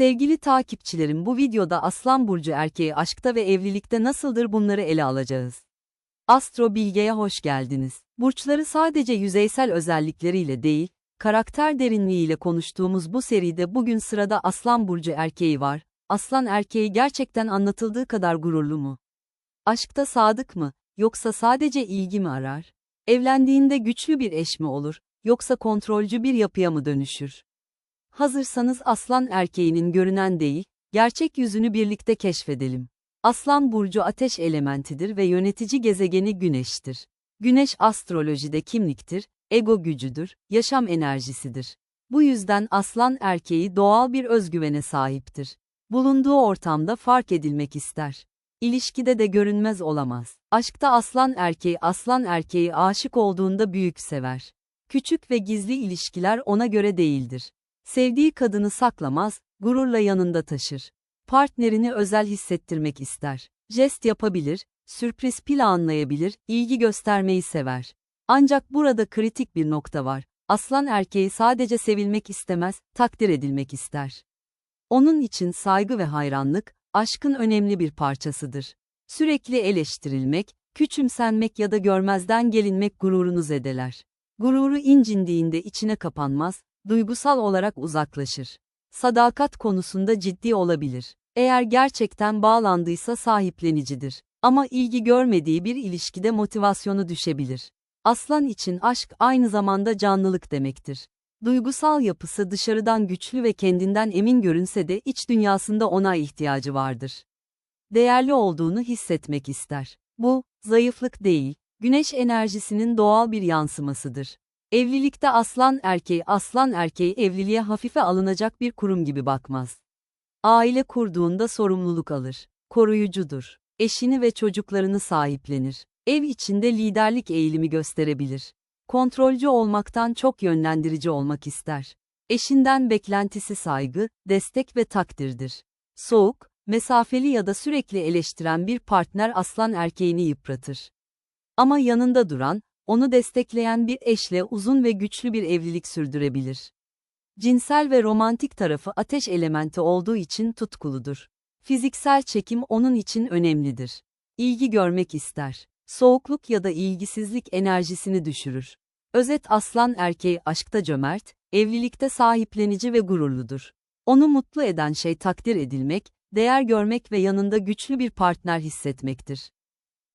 Sevgili takipçilerim bu videoda Aslan Burcu erkeği aşkta ve evlilikte nasıldır bunları ele alacağız. Astro Bilge'ye hoş geldiniz. Burçları sadece yüzeysel özellikleriyle değil, karakter derinliğiyle konuştuğumuz bu seride bugün sırada Aslan Burcu erkeği var. Aslan erkeği gerçekten anlatıldığı kadar gururlu mu? Aşkta sadık mı, yoksa sadece ilgi mi arar? Evlendiğinde güçlü bir eş mi olur, yoksa kontrolcü bir yapıya mı dönüşür? Hazırsanız aslan erkeğinin görünen değil, gerçek yüzünü birlikte keşfedelim. Aslan burcu ateş elementidir ve yönetici gezegeni güneştir. Güneş astrolojide kimliktir, ego gücüdür, yaşam enerjisidir. Bu yüzden aslan erkeği doğal bir özgüvene sahiptir. Bulunduğu ortamda fark edilmek ister. İlişkide de görünmez olamaz. Aşkta aslan erkeği aslan erkeği aşık olduğunda büyük sever. Küçük ve gizli ilişkiler ona göre değildir. Sevdiği kadını saklamaz, gururla yanında taşır. Partnerini özel hissettirmek ister. Jest yapabilir, sürpriz planlayabilir, ilgi göstermeyi sever. Ancak burada kritik bir nokta var. Aslan erkeği sadece sevilmek istemez, takdir edilmek ister. Onun için saygı ve hayranlık, aşkın önemli bir parçasıdır. Sürekli eleştirilmek, küçümsenmek ya da görmezden gelinmek gururunu zedeler. Gururu incindiğinde içine kapanmaz, duygusal olarak uzaklaşır. Sadakat konusunda ciddi olabilir. Eğer gerçekten bağlandıysa sahiplenicidir. Ama ilgi görmediği bir ilişkide motivasyonu düşebilir. Aslan için aşk aynı zamanda canlılık demektir. Duygusal yapısı dışarıdan güçlü ve kendinden emin görünse de iç dünyasında ona ihtiyacı vardır. Değerli olduğunu hissetmek ister. Bu, zayıflık değil, güneş enerjisinin doğal bir yansımasıdır. Evlilikte aslan erkeği aslan erkeği evliliğe hafife alınacak bir kurum gibi bakmaz. Aile kurduğunda sorumluluk alır. Koruyucudur. Eşini ve çocuklarını sahiplenir. Ev içinde liderlik eğilimi gösterebilir. Kontrolcü olmaktan çok yönlendirici olmak ister. Eşinden beklentisi saygı, destek ve takdirdir. Soğuk, mesafeli ya da sürekli eleştiren bir partner aslan erkeğini yıpratır. Ama yanında duran, onu destekleyen bir eşle uzun ve güçlü bir evlilik sürdürebilir. Cinsel ve romantik tarafı ateş elementi olduğu için tutkuludur. Fiziksel çekim onun için önemlidir. İlgi görmek ister. Soğukluk ya da ilgisizlik enerjisini düşürür. Özet aslan erkeği aşkta cömert, evlilikte sahiplenici ve gururludur. Onu mutlu eden şey takdir edilmek, değer görmek ve yanında güçlü bir partner hissetmektir.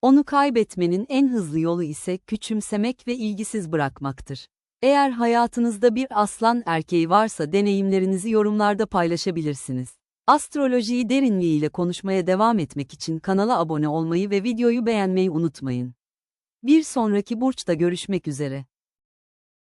Onu kaybetmenin en hızlı yolu ise küçümsemek ve ilgisiz bırakmaktır. Eğer hayatınızda bir aslan erkeği varsa deneyimlerinizi yorumlarda paylaşabilirsiniz. Astrolojiyi derinliğiyle konuşmaya devam etmek için kanala abone olmayı ve videoyu beğenmeyi unutmayın. Bir sonraki burçta görüşmek üzere.